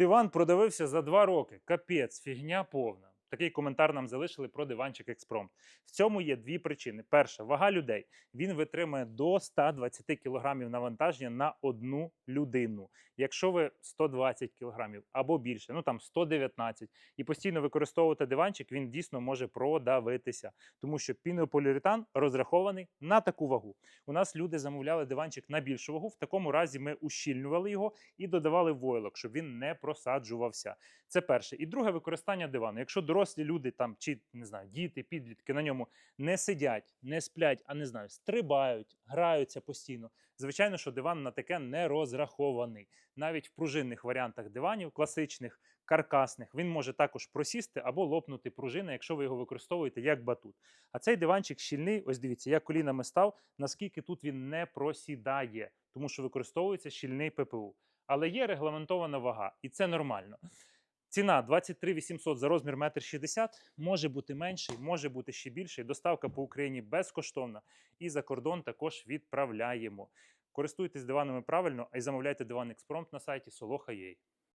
Диван продавився за два роки. Капець, фігня повна. Такий коментар нам залишили про диванчик Експромт. В цьому є дві причини. Перша вага людей. Він витримує до 120 кг навантаження на одну людину. Якщо ви 120 кг або більше, ну там 119, і постійно використовувати диванчик, він дійсно може продавитися, тому що пінополіуретан розрахований на таку вагу. У нас люди замовляли диванчик на більшу вагу. В такому разі ми ущільнювали його і додавали войлок, щоб він не просаджувався. Це перше. І друге використання дивану. Якщо дорослі люди там чи не знаю, діти, підлітки на ньому не сидять, не сплять, а не знаю, стрибають, граються постійно. Звичайно, що диван на таке не розрахований. Навіть в пружинних варіантах диванів, класичних, каркасних, він може також просісти або лопнути пружина, якщо ви його використовуєте як батут. А цей диванчик щільний, ось дивіться, я колінами став, наскільки тут він не просідає, тому що використовується щільний ППУ. Але є регламентована вага, і це нормально. Ціна 23 800 за розмір 1,60 м, може бути менший, може бути ще більший. Доставка по Україні безкоштовна і за кордон також відправляємо. Користуйтесь диванами правильно, а й замовляйте диван експромт на сайті Soloha.ua.